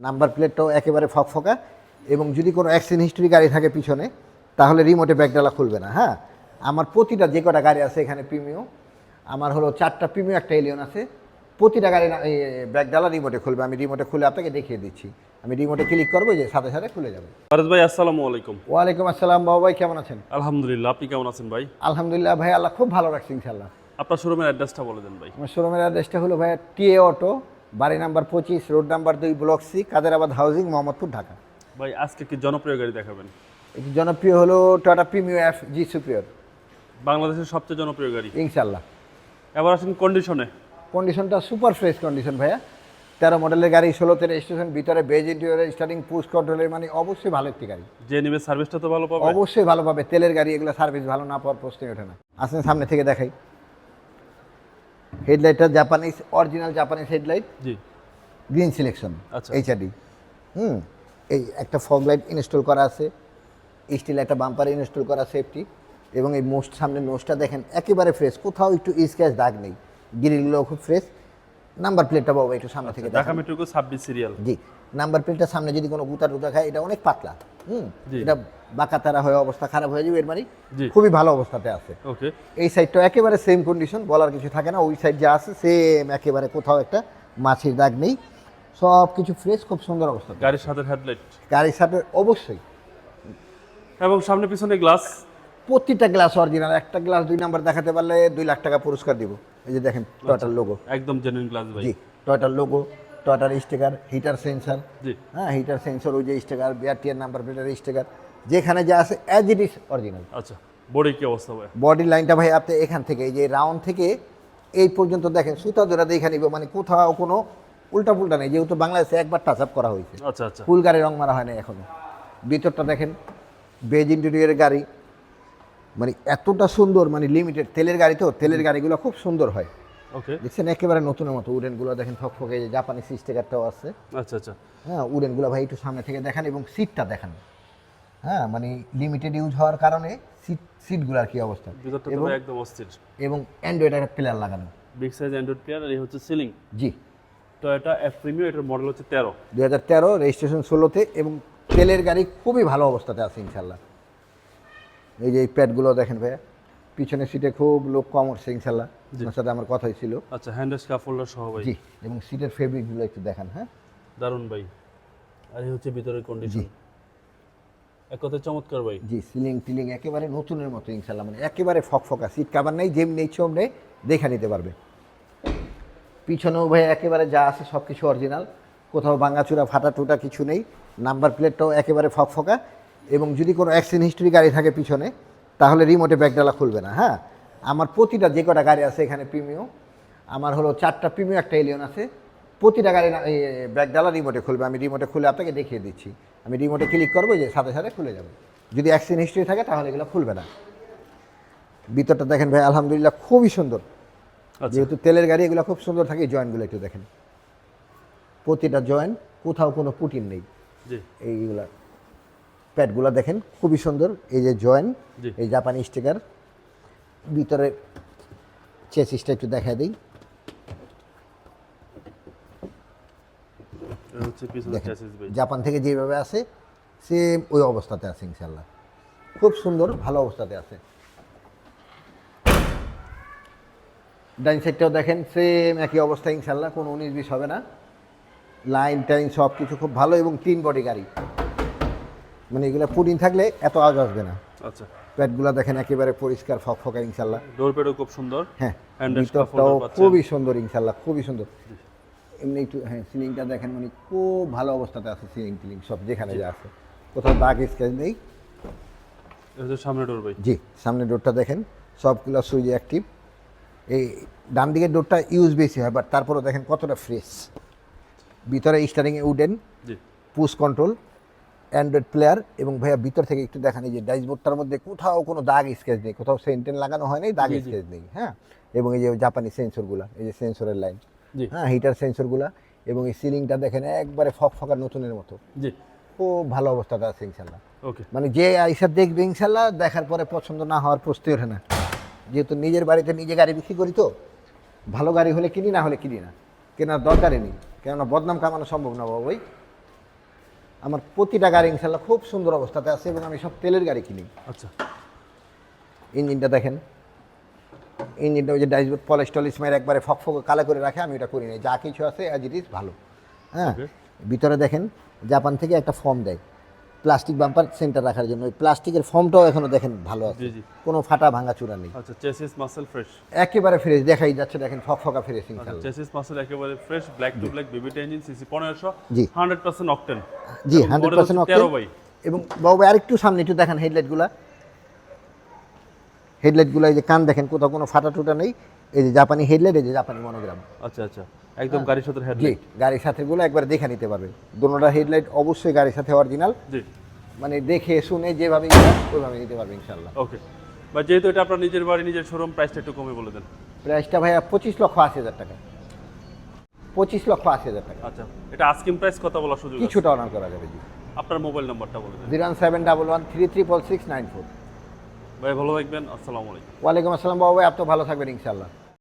Number প্লেটটাও একেবারে ফকফকা এবং যদি কোনো অ্যাক্সিডেন্ট হিস্ট্রি গাড়ি থাকে পিছনে তাহলে রিমোটে ব্যাগডালা খুলবে না হ্যাঁ? আমার প্রতিটা যে কটা গাড়ি আছে এখানে প্রিমিও আমার হলো চারটা প্রিমিও একটা এলিয়ন আছে প্রতিটা গাড়ি ব্যাগডালা রিমোটে খুলবে। আমি রিমোটে খুলে আপনাকে দেখিয়ে দিচ্ছি। আমি রিমোটে ক্লিক করব যে সাথে সাথে খুলে যাবে। ফারুজ ভাই আসসালামু আলাইকুম। ওয়ালাইকুম আসসালাম বাবু ভাই কেমন আছেন? আলহামদুলিল্লাহ আপনি কেমন আছেন ভাই? আলহামদুলিল্লাহ ভাই আল্লাহ খুব ভালো রাখছি ইনশাল্লাহ আপনার শোরুমের অ্যাড্রেসটা বলে দেন ভাই। আমার শোরুমের অ্যাড্রেসটা হলো ভাইয়া টিএ অটো বাড়ি নাম্বার পঁচিশ রোড নাম্বার দুই block C Kaderabad housing Mohammadpur Dhaka. ভাই আজকে কি জনপ্রিয় গাড়ি দেখাবেন? এটি জনপ্রিয় হলো Tata premier F G superior বাংলাদেশের সবচেয়ে জনপ্রিয় গাড়ি। ইনশাল্লাহ এবার আসেন কন্ডিশনে কন্ডিশনটা সুপার ফ্রেশ কন্ডিশন ভাইয়া। তেরো মডেলের গাড়ি ষোলোতে রেজিস্ট্রেশন ভিতরে বেজ ইন্টিরিয়রের স্টার্টিং পুশ কন্ট্রোলের মানে অবশ্যই ভালো একটি গাড়ি। যে নিবে সার্ভিসটা তো ভালো পাবে। অবশ্যই ভালো পাবে। তেলের গাড়ি এগুলো সার্ভিস ভালো না পাওয়ার প্রশ্নই ওঠে না। আসেন সামনে থেকে দেখাই। হেডলাইটটা Japanese original Japanese headlight ji. Green selection আচ্ছা। এইচআরডি হুম এই একটা ফগ লাইট ইনস্টল করা আছে স্টিল একটা বাম্পার ইনস্টল করা সেফটি এবং এই মোস্ট সামনে নোজটা দেখেন একেবারে ফ্রেশ কোথাও একটু স্ক্র্যাচ দাগ নেই। গ্রিলগুলো খুব ফ্রেশ নাম্বার প্লেটটা বাবা একটু সামনে থেকে ঢাকা মেট্রোকে ছাব্বিশ সিরিয়াল জি নাম্বার প্লেটটা সামনে যদি কোনো গুতা টুতা খায় এটা অনেক পাতলা। হুম। এটা বাঁকা তারা হয়ে অবস্থা খারাপ হয়ে যাবে এর মানে খুবই ভালো অবস্থাতে আছে। ওকে। এই সাইডটা একেবারে সেম কন্ডিশন বলার কিছু থাকে না ওই সাইড যা আছে সেম একেবারে কোথাও একটা মাছির দাগ নেই। সব কিছু ফ্রেশ খুব সুন্দর অবস্থা। গাড়ির সাথে হেডলাইট গাড়ির সাথে অবশ্যই। এবং সামনে পিছনে গ্লাস প্রতিটা গ্লাস অরিজিনাল একটা গ্লাস দুই নাম্বার দেখাতে পারলে দুই লাখ টাকা পুরস্কার দিব। এই যে দেখেন টয়টার লোগো একদম জেনুইন গ্লাস ভাই। জি টয়টার লোগো টয়টার স্টিকার হিটার সেন্সার হ্যাঁ হিটার সেন্সর ওই যে স্টিকার বিআরটিআর নাম্বার প্লেটের স্টিকার যেখানে যা আছে অ্যাজ ইট ইজ অরিজিনাল আচ্ছা বডি কি অবস্থা ভাই? বডি লাইনটা ভাই আপনি এখান থেকে এই যে রাউন্ড থেকে এই পর্যন্ত দেখেন সুতা জোড়া দেখে নিব মানে কোথাও কোনো উল্টা পুল্টা নেই যেহেতু বাংলাদেশে একবার টাচ আপ করা হয়েছে। আচ্ছা আচ্ছা। ফুল গাড়ি রং মারা হয় না এখনও। ভিতরটা দেখেন বেজ ইন্টেরিয়রের গাড়ি। মানে এতটা সুন্দর মানে লিমিটেড তেলের গাড়ি তো তেলের গাড়িগুলো খুব সুন্দর হয়। ওকে দেখছেন একেবারে নতুনের মতো উডেনগুলো দেখেন ফকফকে যে জাপানি স্টিকারটাও আছে। আচ্ছা আচ্ছা। হ্যাঁ উডেনগুলো ভাই একটু সামনে থেকে দেখান এবং সিটটা দেখান। হ্যাঁ মানে লিমিটেড ইউজ হওয়ার কারণে সিট সিটগুলোর কি অবস্থা। ভিতরটা তো একদম অস্থির। এবং অ্যান্ড্রয়েড একটা প্লেয়ার লাগানো। বিগ সাইজ অ্যান্ড্রয়েড প্লেয়ার আর এই হচ্ছে সিলিং জি। টয়োটা এফ প্রিমিও এটার মডেল হচ্ছে তেরো। দু হাজার তেরো রেজিস্ট্রেশন ষোলোতে এবং তেলের গাড়ি খুবই ভালো অবস্থাতে আছে ইনশাল্লাহ এই যে এই প্যাডগুলো দেখেন ভাইয়া পিছনের সিটে খুব লোক কম উঠছে ইনশাল্লাহ আপনার সাথে আমার কথাই ছিল। আচ্ছা হ্যান্ডেস কাফোল্ডার সহ ভাই। জি এবং সিটের ফেব্রিকগুলো একটু দেখান হ্যাঁ। দারুণ ভাই। আর এই হচ্ছে ভিতরের কন্ডিশন এক কথায় চমৎকার ভাই। জি সিলিং টিলিং একেবারে নতুনের মতো ইনশাল্লাহ মানে একেবারে ফকফকা সিট কাভার নেই যেমনি নেই চমনে দেখে নিতে পারবে। পিছনেও ভাই একেবারে যা আছে সব কিছু অরিজিনাল কোথাও ভাঙাচুরা ফাটা টুটা কিছু নেই। নাম্বার প্লেটটাও একেবারে ফকফকা এবং যদি কোনো অ্যাক্সিডেন্ট হিস্ট্রি গাড়ি থাকে পিছনে তাহলে রিমোটে ব্যাগডালা খুলবে না হ্যাঁ। আমার প্রতিটা যে কটা গাড়ি আছে এখানে প্রিমিও আমার হলো চারটা প্রিমিও একটা এলিয়ন আছে। প্রতিটা গাড়ি ব্যাগডালা রিমোটে খুলবে আমি রিমোটে খুলে আপনাকে দেখিয়ে দিচ্ছি। আমি রিমোটে ক্লিক করব যে সাথে সাথে খুলে যাবে। যদি অ্যাক্সিডেন্ট হিস্ট্রি থাকে তাহলে এগুলো খুলবে না। ভিতরটা দেখেন ভাই আলহামদুলিল্লাহ খুবই সুন্দর। আচ্ছা। যেহেতু তেলের গাড়ি এগুলো খুব সুন্দর থাকে জয়েন্টগুলো একটু দেখেন। প্রতিটা জয়েন্ট কোথাও কোনো পুটিন নেই। এইগুলা প্যাডগুলো দেখেন খুবই সুন্দর। এই যে জয়েন্ট এই জাপানি স্টিকার ভিতরে চেসিসটা একটু দেখা দিই। জাপান থেকে যেভাবে আসে সেম ওই অবস্থাতে আছে ইনশাল্লাহ খুব সুন্দর ভালো অবস্থাতে আছে। ডাইন সাইডটাও দেখেন সেম একই অবস্থা ইনশাল্লাহ কোনো উনিশ বিশ হবে না। লাইন টাইন সব কিছু খুব ভালো এবং তিন বডি গাড়ি। মানে এগুলো পুডিং থাকলে এত আওয়াজ আসবে না। আচ্ছা। প্যাডগুলো দেখেন একেবারে পরিষ্কার ফকফকা ইনশাল্লাহ ডোর প্যাডও খুব সুন্দর। হ্যাঁ ভিতরটাও খুবই সুন্দর ইনশাল্লাহ খুবই সুন্দর। এমনি একটু হ্যাঁ সিলিংটা দেখেন মানে খুব ভালো অবস্থাতে আছে সিলিং টিলিং সব যেখানে যা আছে। কোথাও দাগ স্কেচ নেই। সামনে ডোর ভাই। জি সামনে ডোরটা দেখেন সবগুলো সুইচ অ্যাক্টিভ এই ডান দিকের ডোরটা ইউজ বেশি হয় বাট তারপরেও দেখেন কতটা ফ্রেশ ভিতরে স্টারিংয়ে উডেন জি। পুশ কন্ট্রোল অ্যান্ড্রয়েড প্লেয়ার এবং ভাইয়া ভিতর থেকে একটু দেখান এই যে ডাইসবোর্ডটার মধ্যে কোথাও কোনো দাগ স্কেচ নেই কোথাও সেন্টেন লাগানো হয় নাই দাগ। স্কেচ নেই হ্যাঁ? এবং এই যে জাপানি সেন্সরগুলো এই যে সেন্সরের লাইন হ্যাঁ হিটার সেন্সরগুলো এবং এই সিলিংটা দেখেন একবারে ফক ফকা নতুনের মতো। জি। খুব ভালো অবস্থাতে আছে ইনশাল্লাহ ওকে। মানে যে আইসা দেখবে ইনশাল্লাহ দেখার পরে পছন্দ না হওয়ার প্রশ্নই ওঠে না। যেহেতু নিজের বাড়িতে নিজে গাড়ি বিক্রি করি তো ভালো গাড়ি হলে কিনি না হলে কিনি না। কেনার দরকারই নেই। কেননা বদনাম কামানো সম্ভব না বাবুই। আমার প্রতিটা গাড়ি ইনশাল্লাহ খুব সুন্দর অবস্থাতে আছে এবং আমি সব তেলের গাড়ি কিনি। আচ্ছা। ইঞ্জিনটা দেখেন। ইঞ্জিনটা ওই যে ডাইসবোর্ড পলিশ টলিশ মেরে একবারে ফক ফক কালো করে রাখে আমি ওটা করি নাই। যা কিছু আছে অ্যাজ ইট ইজ ভালো। হ্যাঁ? ভিতরে দেখেন জাপান থেকে একটা ফর্ম দেয়। প্লাস্টিক বাম্পার সেন্টার রাখার জন্য। ওই প্লাস্টিকের ফর্মটাও এখনও দেখেন ভালো আছে। জি জি। কোনো ফাটা ভাঙা চূড়া নেই। আচ্ছা চেসিস মাসেল ফ্রেশ একেবারে ফ্রেশ দেখাই যাচ্ছে দেখেন ফক ফকা ফ্রেশ আচ্ছা চেসিস মাসেল একেবারে ফ্রেশ ব্ল্যাক টু ব্ল্যাক বিবিটা ইঞ্জিন সিসি পনেরোশো জি। হান্ড্রেড পার্সেন্ট অকটেন জি হান্ড্রেড পার্সেন্ট তেরো বাই। এবং বাবু আরেকটু সামনে একটু দেখেন হেডলাইটগুলা হেডলাইটগুলো এই যে কান দেখেন কোথাও কোনো ফাটা টুটা নেই। এই যে জাপানি হেডলাইট এই যে জাপানি মনোগ্রাম আচ্ছা আচ্ছা। একদম গাড়ির সাথে জি হেডলাইট গাড়ির সাথেগুলো একবার দেখে নিতে পারবে দোনোটা হেডলাইট অবশ্যই গাড়ির সাথে অরিজিনাল জি। মানে দেখে শুনে যেভাবে ওইভাবে নিতে পারবে ইনশাল্লাহ ওকে। বা যেহেতু এটা আপনার নিজের বাড়ি নিজের শোরুম প্রাইসটা একটু কমে বলে দেন। প্রাইসটা ভাইয়া পঁচিশ লক্ষ আশি হাজার টাকা। পঁচিশ লক্ষ আশি হাজার টাকা। আচ্ছা। এটা আস্কিং প্রাইস কত বলার সুযোগ কিছুটা অনার করা যাবে জি। আপনার মোবাইল নাম্বারটা বলে দেন। Zero seven double one three triple six nine four. ভাই ভালো থাকবেন। আসসালামু আলাইকুম। ওয়ালাইকুম আসসালাম বাবু ভাই আপনি ভালো থাকবেন ইনশাল্লাহ